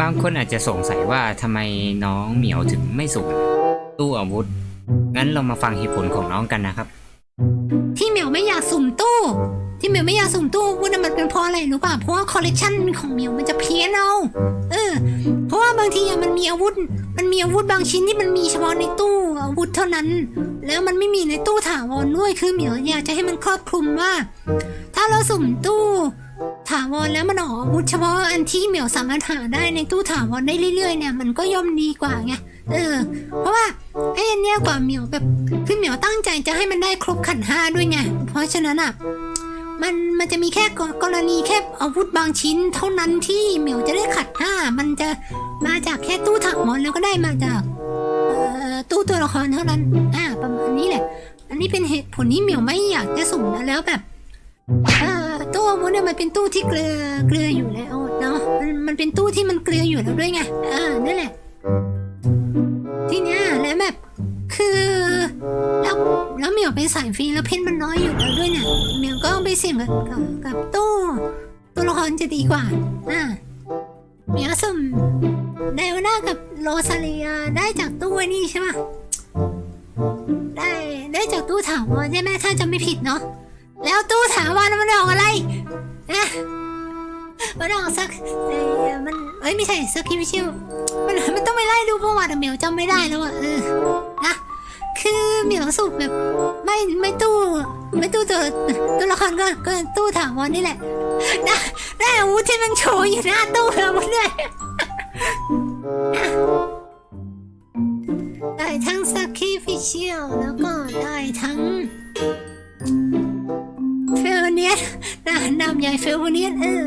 บางคนอาจจะสงสัยว่าทำไมน้องเหมียวถึงไม่สุ่มตู้อาวุธ งั้นเรามาฟังเหตุผลของน้องกันนะครับ ที่เหมียวไม่อยากสุ่มตู้ ที่เหมียวไม่อยากสุ่มตู้วุธน่ะมันเป็นเพราะอะไรรู้ป่ะเพราะว่าคอลเลกชันของเหมียวมันจะเพี้ยนเอาเออ เพราะว่าบางทีมันมีอาวุธ มันมีอาวุธบางชิ้นที่มันมีเฉพาะในตู้อาวุธเท่านั้น แล้วมันไม่มีในตู้ถาวรด้วยคือเหมียวอยากจะให้มันครอบคลุมว่า ถ้าเราสุ่มตู้าวรแล้วมันออกอาวุธเฉพาะอันที่เหมียวสามารถหาได้ในตู้ถาวรได้เรื่อยๆเนี่ยมันก็ย่อมดีกว่าไงเออ เพราะว่าไอ้อันเนี้ยกว่าเหมียวแบบคือเหมียวตั้งใจจะให้มันได้ครบขันห้าด้วยไงเพราะฉะนั้นอะมันมันจะมีแค่กรณีแค่อาวุธบางชิ้น เท่านั้นที่เหมียวจะได้ขัดห้ามันจะมาจากแค่ตู้ถาวรแล้วก็ได้มาจากตู้ตัวละครเท่านั้น อ่า ประมาณนี้แหละ อันนี้เป็นเหตุผลที่เหมียวไม่อยากจะสุ่มแล้วแบบ เออ ตู้อาวุธเนี่ยมันเป็นตู้ที่เกลือเกลืออยู่แล้วเนาะมันมันเป็นตู้ที่มันเกลืออยู่แล้วด้วยไงอ่านั่นแหละ ทีเนี้ยแล้วแบบคือแล้วแล้วเหมียวเป็นสายฟรีแล้วเพชรมันน้อยอยู่แล้วด้วยเนี่ยเหมียวก็ไปเสี่ยงกับกับกับตู้ตัวละครจะดีกว่าอ่าเหมียวสุ่มไดวาน่ากับโรซาเลียได้จากตู้ไอ้นี่ใช่ไหมได้ได้จากตู้ถาวรใช่ไหมถ้าจะไม่ผิดเนาะ แล้วตู้ถาวรมันออกอะไรนะมันออกสักเอ้มันเอ้ยไม่ใช่สักคิวิชิวมันมันต้องไปไล่ดูประวัติเหมียวจำไม่ได้แล้วอะเออนะคือเหมียวสุกแบบ ไม่ไม่ตู้ ไม่ตู้ตัวตัวละครก็ก็ตู้ถาวรนี่แหละนะได้อาวุธที่มันโชว์อยู่หน้าตู้เราหมดเลยได้ทั้งสกีฟิเชียลแล้วก็ได้ นะนำใหญ่เฟลเนียนเออ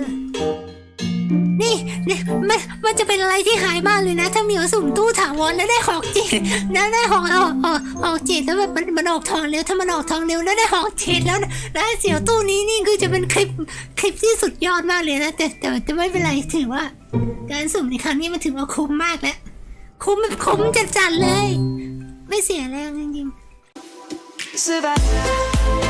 นี่นี่มันมันจะเป็นอะไรที่หายมากเลยนะ ถ้าเหมียวสุ่มตู้ถาวรแล้วได้หอกจิตแล้วได้หอกออกออกออกจิตแล้วแบบมันมันออกทองเร็วถ้ามันออกทองเร็วแล้วได้หอกจิตแล้วแล้วเสียวตู้นี้นี่คือจะเป็นคลิปคลิปที่สุดยอดมากเลยนะแต่แต่แต่ไม่เป็นไรถือว่า การสุ่มในครั้งนี้มันถือว่าคุ้มมากแล้วคุ้มแบบคุ้มจัดๆเลย ไม่เสียแรงจริงๆ